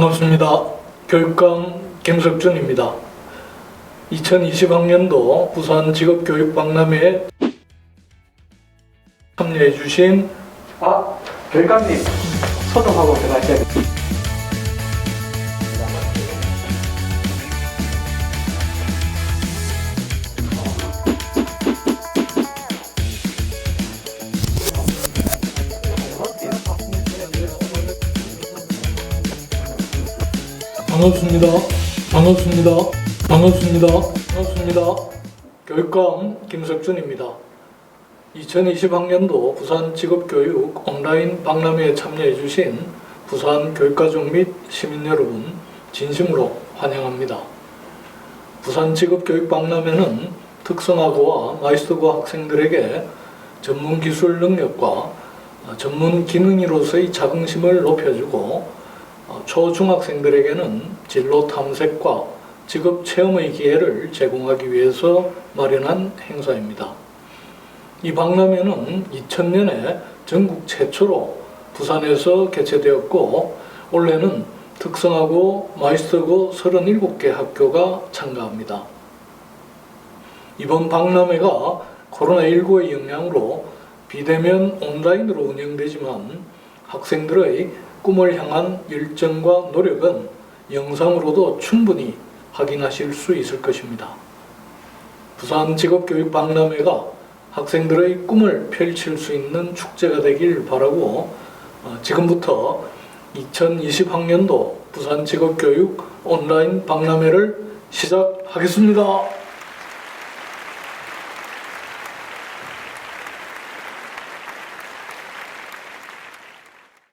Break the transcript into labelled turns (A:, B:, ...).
A: 반갑습니다. 교육감 김석준입니다. 2020학년도 부산 직업교육박람회에 참여해 주신
B: 아, 교육감님 소통하고 들어가셔야 돼요.
A: 반갑습니다. 반갑습니다. 반갑습니다. 반갑습니다. 교육감 김석준입니다. 2020학년도 부산 직업교육 온라인 박람회에 참여해 주신 부산 교육가족 및 시민 여러분 진심으로 환영합니다. 부산 직업교육 박람회는 특성화고와 마이스터고 학생들에게 전문 기술 능력과 전문 기능이로서의 자긍심을 높여주고 어, 초중학생들에게는 진로 탐색과 직업 체험의 기회를 제공하기 위해서 마련한 행사입니다. 이 박람회는 2000년에 전국 최초로 부산에서 개최되었고 올해는 특성하고 마이스터고 37개 학교가 참가합니다. 이번 박람회가 코로나19의 영향으로 비대면 온라인으로 운영되지만 학생들의 꿈을 향한 열정과 노력은 영상으로도 충분히 확인하실 수 있을 것입니다. 부산 직업교육 박람회가 학생들의 꿈을 펼칠 수 있는 축제가 되길 바라고 어, 지금부터 2020학년도 부산 직업교육 온라인 박람회를 시작하겠습니다.